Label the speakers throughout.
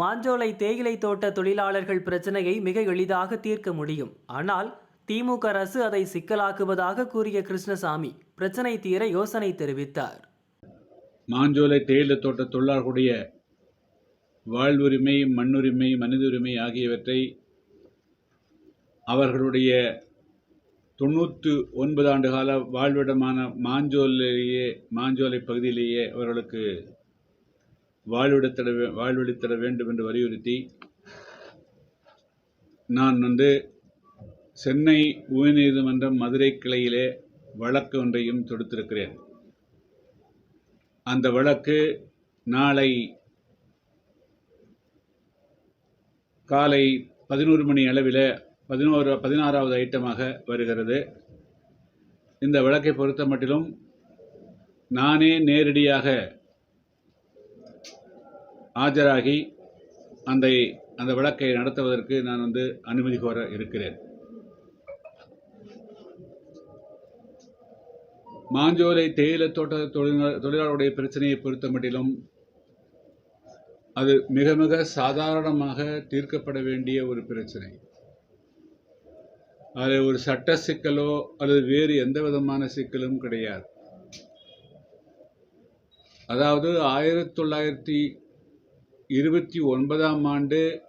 Speaker 1: மாஞ்சோலை தேயிலை தோட்ட தொழிலாளர்கள் பிரச்சனையை மிக எளிதாக தீர்க்க முடியும். ஆனால் திமுக அரசு அதை சிக்கலாக்குவதாக கூறிய கிருஷ்ணசாமி பிரச்சனை தீர யோசனை தெரிவித்தார்.
Speaker 2: மாஞ்சோலை தேயிலை தோட்ட தொழிலாளர்களுடைய வாழ்வுரிமை மண்ணுரிமை மனித உரிமை ஆகியவற்றை அவர்களுடைய தொண்ணூற்று ஒன்பது ஆண்டு கால வாழ்விடமான மாஞ்சோலையே மாஞ்சோலை பகுதியிலேயே அவர்களுக்கு வாழ்விடத்தட வே- வேண்டும் என்று வலியுறுத்தி நான் வந்து சென்னை உயர்நீதிமன்றம் மதுரை கிளையிலே வழக்கு ஒன்றையும் தொடுத்திருக்கிறேன். அந்த வழக்கு நாளை காலை பதினோரு மணி அளவில் பதினோரு பதினாறாவது ஐட்டமாக வருகிறது. இந்த வழக்கை பொறுத்த மட்டிலும் நானே நேரடியாக ஆஜராகி அந்த அந்த வழக்கை நடத்துவதற்கு நான் வந்து அனுமதி கோர இருக்கிறேன். மாஞ்சோலை தேயிலை தோட்ட தொழிலா- தொழிலாளருடைய பிரச்சனையை பொறுத்த மட்டிலும் அது மிக மிக சாதாரணமாக தீர்க்கப்பட வேண்டிய ஒரு பிரச்சனை. அது ஒரு சட்ட சிக்கலோ அல்லது வேறு எந்த விதமான சிக்கலும் கிடையாது. அதாவது ஆயிரத்தி தொள்ளாயிரத்தி இருபத்தி ஒன்பதாம் ஆண்டு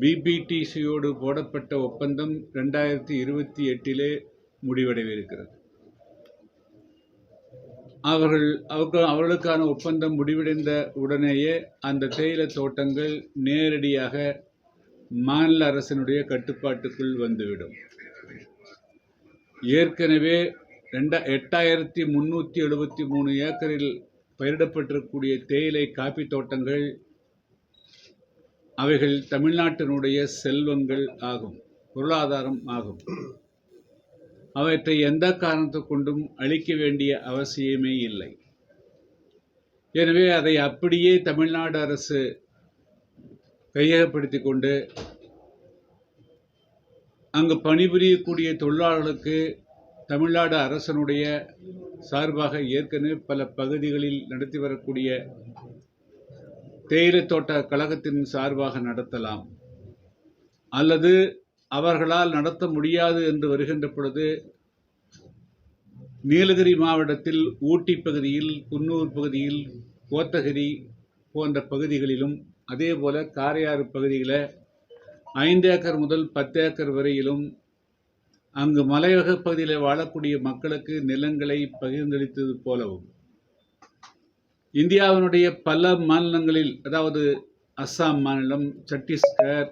Speaker 2: பிபிடிசியோடு போடப்பட்ட ஒப்பந்தம் ரெண்டாயிரத்தி இருபத்தி எட்டிலே முடிவடைவிருக்கிறது அவர்கள் அவர்கள் அவர்களுக்கான ஒப்பந்தம் முடிவடைந்த உடனேயே அந்த தேயிலை தோட்டங்கள் நேரடியாக மாநில அரசினுடைய கட்டுப்பாட்டுக்குள் வந்துவிடும். ஏற்கனவே ரெண்டா எட்டாயிரத்தி முந்நூற்றி எழுபத்தி மூணு ஏக்கரில் பயிரிடப்பட்டிருக்கக்கூடிய தேயிலை காப்பி தோட்டங்கள் அவைகள் தமிழ்நாட்டினுடைய செல்வங்கள் ஆகும் பொருளாதாரம் ஆகும். அவற்றை எந்த காரணத்தை கொண்டும் அழிக்க வேண்டிய அவசியமே இல்லை. எனவே அதை அப்படியே தமிழ்நாடு அரசு கையகப்படுத்தி கொண்டு அங்கு பணிபுரியக்கூடிய தொழிலாளர்களுக்கு தமிழ்நாடு அரசனுடைய சார்பாக ஏற்கனவே பல பகுதிகளில் நடத்தி வரக்கூடிய தேயிலை தோட்ட கழகத்தின் சார்பாக நடத்தலாம். அல்லது அவர்களால் நடத்த முடியாது என்று வருகின்ற பொழுது நீலகிரி மாவட்டத்தில் ஊட்டி பகுதியில் குன்னூர் பகுதியில் கோத்தகிரி போன்ற பகுதிகளிலும் அதே போல காரையாறு பகுதியில் ஐந்து ஏக்கர் முதல் பத்து ஏக்கர் வரையிலும் அங்கு மலையக பகுதியில் வாழக்கூடிய மக்களுக்கு நிலங்களை பகிர்ந்தளித்தது போலவும். இந்தியாவினுடைய பல மாநிலங்களில் அதாவது அஸ்ஸாம் மாநிலம் சத்தீஸ்கர்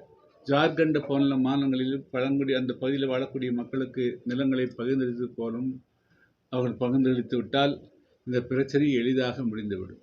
Speaker 2: ஜார்க்கண்ட் போன்ற மாநிலங்களில் பழங்குடி அந்த பகுதியில் வாழக்கூடிய மக்களுக்கு நிலங்களை பகிர்ந்தளித்தது போலும் அவர்கள் பகிர்ந்தளித்து விட்டால் இந்த பிரச்சனை எளிதாக முடிந்துவிடும்.